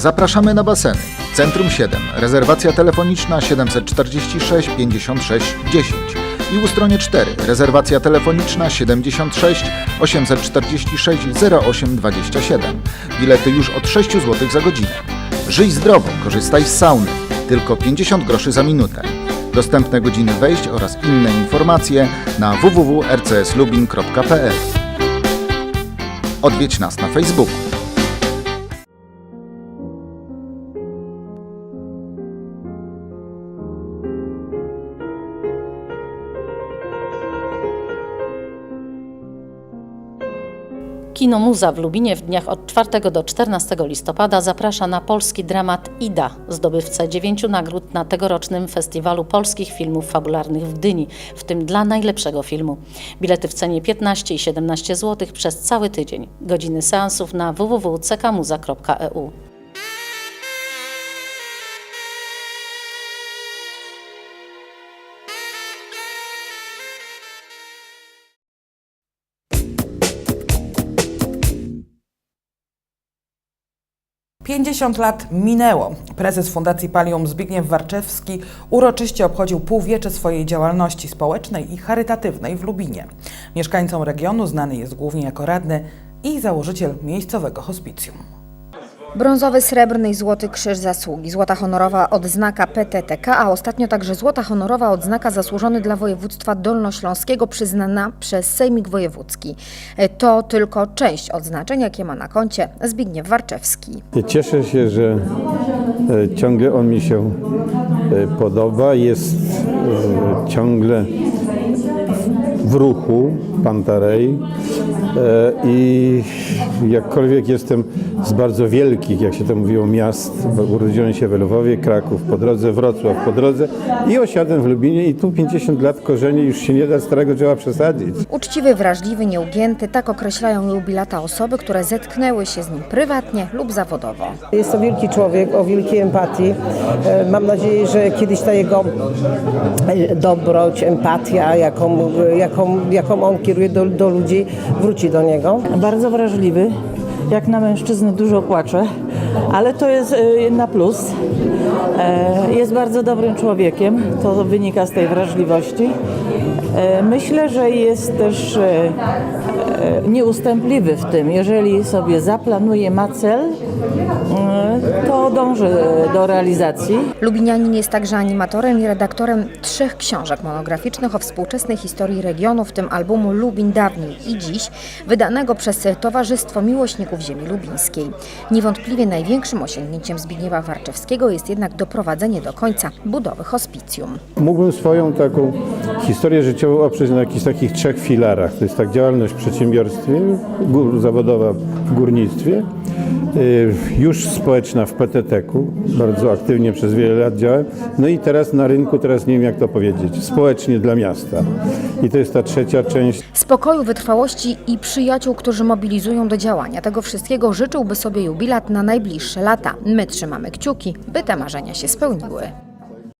Zapraszamy na baseny. Centrum 7. Rezerwacja telefoniczna 746 56 10. I Ustronie 4. Rezerwacja telefoniczna 76 846 08 27. Bilety już od 6 zł za godzinę. Żyj zdrowo, korzystaj z sauny. Tylko 50 groszy za minutę. Dostępne godziny wejść oraz inne informacje na www.rcslubin.pl. Odwiedź nas na Facebooku. Kino Muza w Lubinie w dniach od 4 do 14 listopada zaprasza na polski dramat Ida, zdobywcę dziewięciu nagród na tegorocznym Festiwalu Polskich Filmów Fabularnych w Gdyni, w tym dla najlepszego filmu. Bilety w cenie 15 i 17 zł przez cały tydzień. Godziny seansów na www.ckmuza.eu. Pięćdziesiąt lat minęło. Prezes Fundacji Palium Zbigniew Warczewski uroczyście obchodził półwiecze swojej działalności społecznej i charytatywnej w Lubinie. Mieszkańcom regionu znany jest głównie jako radny i założyciel miejscowego hospicjum. Brązowy, srebrny i złoty krzyż zasługi, złota honorowa odznaka PTTK, a ostatnio także złota honorowa odznaka zasłużony dla województwa dolnośląskiego przyznana przez Sejmik Wojewódzki. To tylko część odznaczeń, jakie ma na koncie Zbigniew Warczewski. Cieszę się, że e, ciągle on mi się e, podoba. Jest e, ciągle w ruchu Pantarej E, i jakkolwiek jestem z bardzo wielkich, jak się to mówiło, miast, bo urodziłem się w Lwowie, Kraków po drodze, Wrocław po drodze i osiadłem w Lubinie i tu 50 lat korzeni już się nie da starego drzewa przesadzić. Uczciwy, wrażliwy, nieugięty, tak określają jubilata osoby, które zetknęły się z nim prywatnie lub zawodowo. Jest to wielki człowiek o wielkiej empatii. E, Mam nadzieję, że kiedyś ta jego e, dobroć, empatia, jaką, jaką, jaką on kieruje do, do ludzi, wróci do niego. Bardzo wrażliwy, jak na mężczyznę dużo płacze, ale to jest y, na plus. E, Jest bardzo dobrym człowiekiem, to wynika z tej wrażliwości. E, Myślę, że jest też e, nieustępliwy w tym. Jeżeli sobie zaplanuje, ma cel, e, to dąży do realizacji. Lubinianin jest także animatorem i redaktorem trzech książek monograficznych o współczesnej historii regionu, w tym albumu Lubin dawniej i dziś, wydanego przez Towarzystwo Miłośników Ziemi Lubińskiej. Niewątpliwie największym osiągnięciem Zbigniewa Warczewskiego jest jednak doprowadzenie do końca budowy hospicjum. Mógłbym swoją taką historię życiową oprzeć na jakichś takich trzech filarach. To jest tak działalność w przedsiębiorstwie, gór, zawodowa w górnictwie, y, już społeczna w PTT-ku, bardzo aktywnie przez wiele lat działałem, no i teraz na rynku, teraz nie wiem jak to powiedzieć, społecznie dla miasta. I to jest ta trzecia część. Spokoju, wytrwałości i przyjaciół, którzy mobilizują do działania. Tego wszystkiego życzyłby sobie jubilat na najbliższe lata. My trzymamy kciuki, by te marzenia się spełniły.